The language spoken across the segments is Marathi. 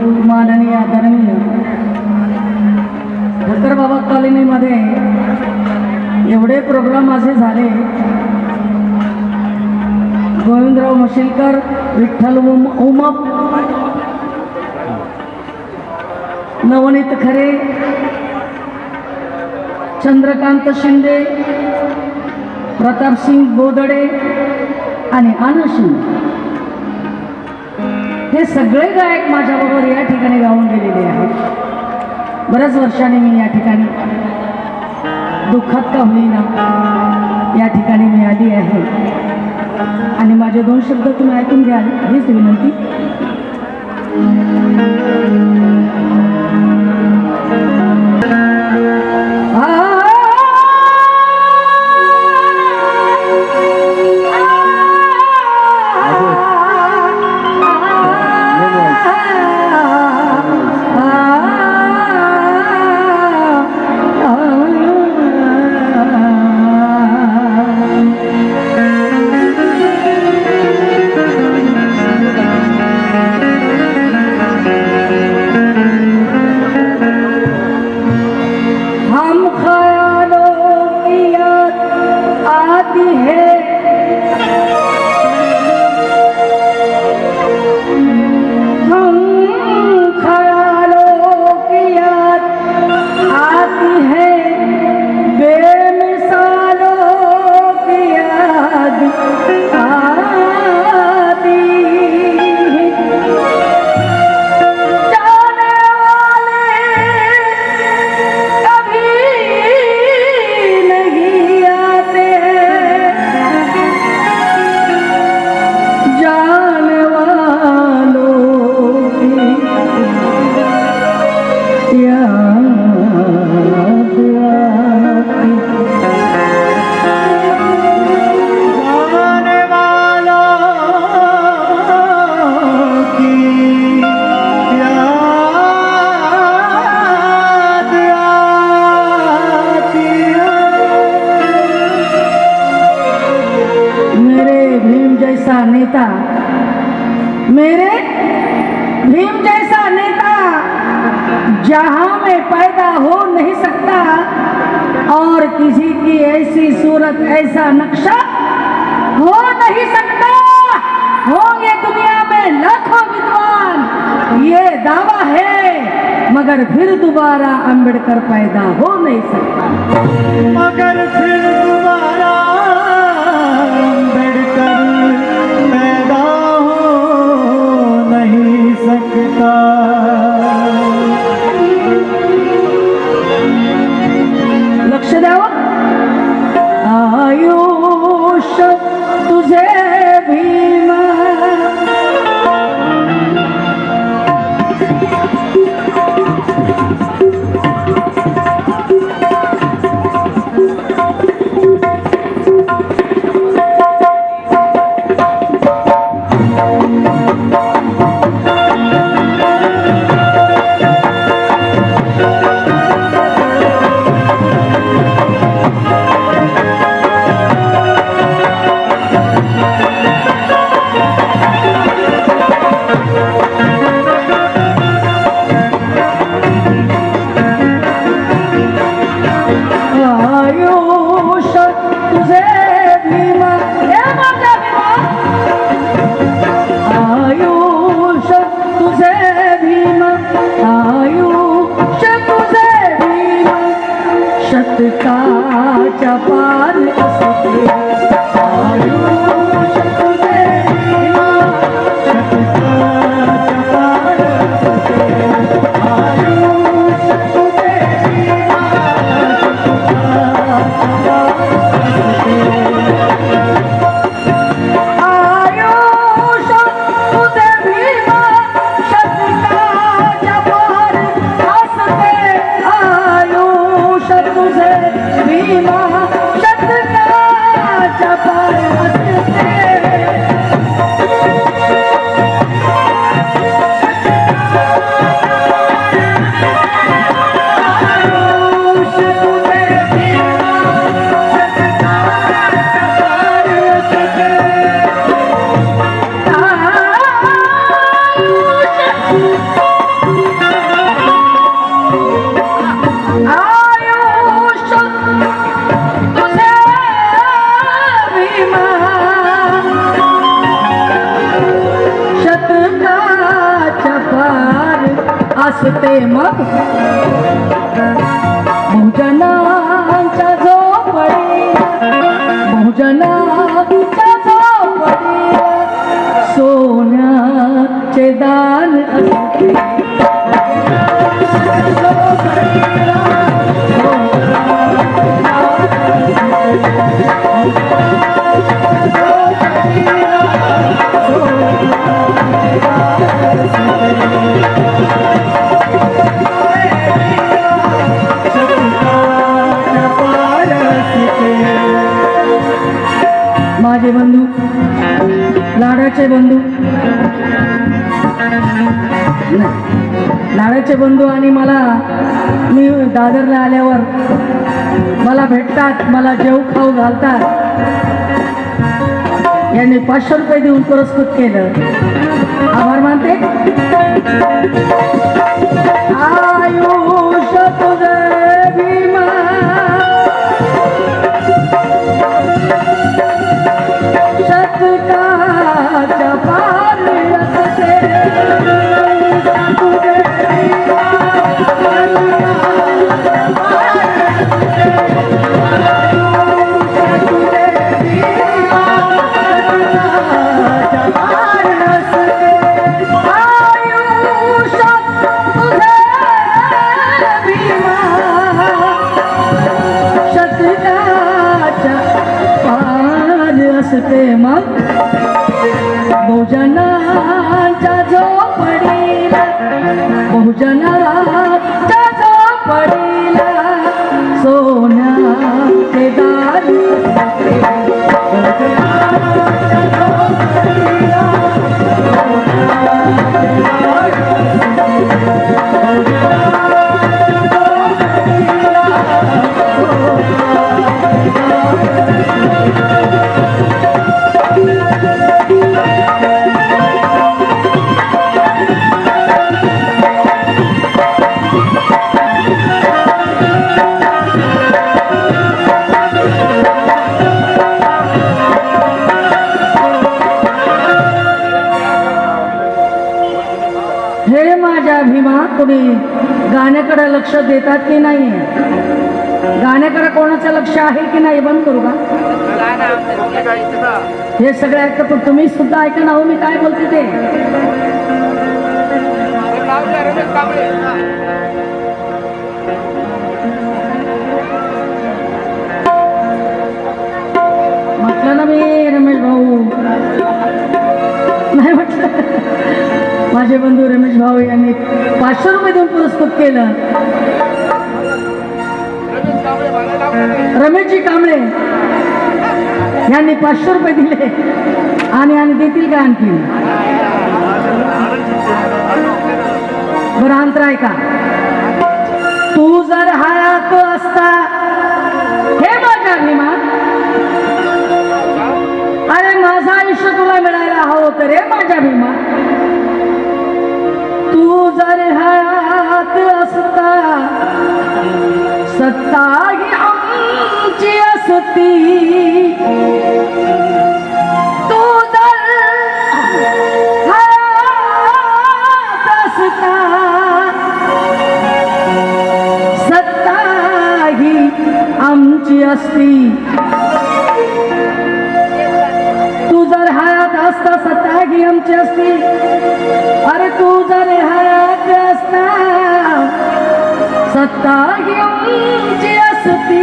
माननीय आदरणीय धक्कर बाबा कॉलनीमध्ये एवढे प्रोग्राम माझे झाले. गोविंदराव मशिलकर विठ्ठल उम उमप नवनीत खरे चंद्रकांत शिंदे प्रतापसिंग बोदडे आणि आनंद शिंदे. हे सगळे गायक माझ्याबरोबर या ठिकाणी गाऊन गेलेले आहेत. बऱ्याच वर्षांनी मी या ठिकाणी दुःखात का होईना या ठिकाणी मी आली आहे. आणि माझे दोन शब्द तुम्ही ऐकून घ्याल हीच विनंती. नेता मेरे भीम जैसा नेता जहाँ में पैदा हो नहीं सकता और किसी की ऐसी सूरत, ऐसा नक्शा हो नहीं सकता। होंगे दुनिया में लाखों विद्वान, ये दावा है, मगर फिर दोबारा अंबेडकर पैदा हो नहीं सकता। मगर फिर लक्ष द्यावं. आयो असते मग बहुजनांच्या झोपडी बहुजनांच्या लाडाचे बंधू आणि मला मी दादरला आल्यावर मला भेटतात मला जेव खाऊ घालतात. यांनी पाचशे रुपये देऊन पुरस्कृत केलं. आभार मानते. आयुष्य तुझे भीमा लक्ष देतात की नाही? गाण्याकडे कोणाचं लक्ष आहे की नाही? बंद करू का? हे सगळे ऐकत पण तुम्ही सुद्धा ऐका ना हो मी काय बोलते ते? म्हटलं ना मी रमेश भाऊ. नाही म्हटलं. माझे बंधू रमेश भाऊ यांनी पाचशे रुपये देऊन पुरस्कृत केलं. रमेशजी कांबळे यांनी पाचशे रुपये दिले आणि आणि देतील का आणखी? बरं अंतर आहे का? तू जर हयात असता हे माझ्या अभिमान अरे माझं आयुष्य तुला मिळायला हवं होतं रे सत्ता ही आमची असती. तू जर असता सत्ता ही आमची असती. तू जर हयात असता सत्ता ही आमची असती. सत्ता असती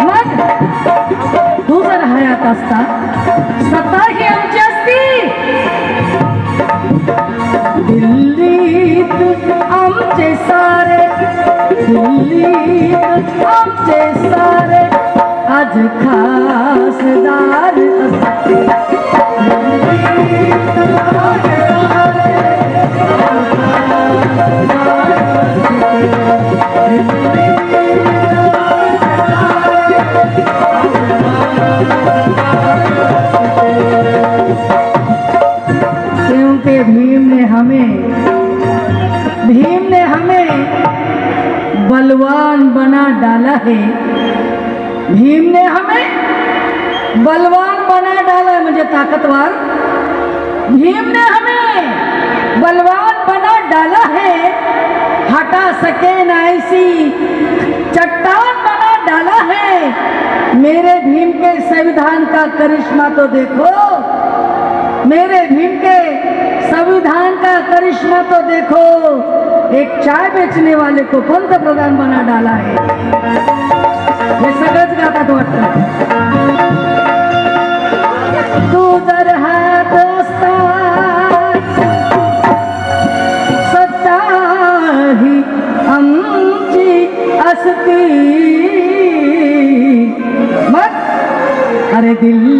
मग तू जर हयात असता सत्ता ही आमची असती दिल्लीत आमचे सारे दिल्लीत आमचे सारे आज खास भीम ने हमें बलवान बना डाला है। भीम ने हमें बलवान बना डाला है, मुझे ताकतवर। भीम ने हमें बलवान बना डाला है। हटा सके ना ऐसी चट्टान बना डाला है। मेरे भीम के संविधान का करिश्मा तो देखो। मेरे भीम के संविधान का करिश्मा तो देखो। एक चाय बेचने वाले को पंतप्रधान बना डाला है हे सगळंच गातात वाटतं. तू जर हात असता सत्ता ही आमची असती. मग? अरे दिल्ली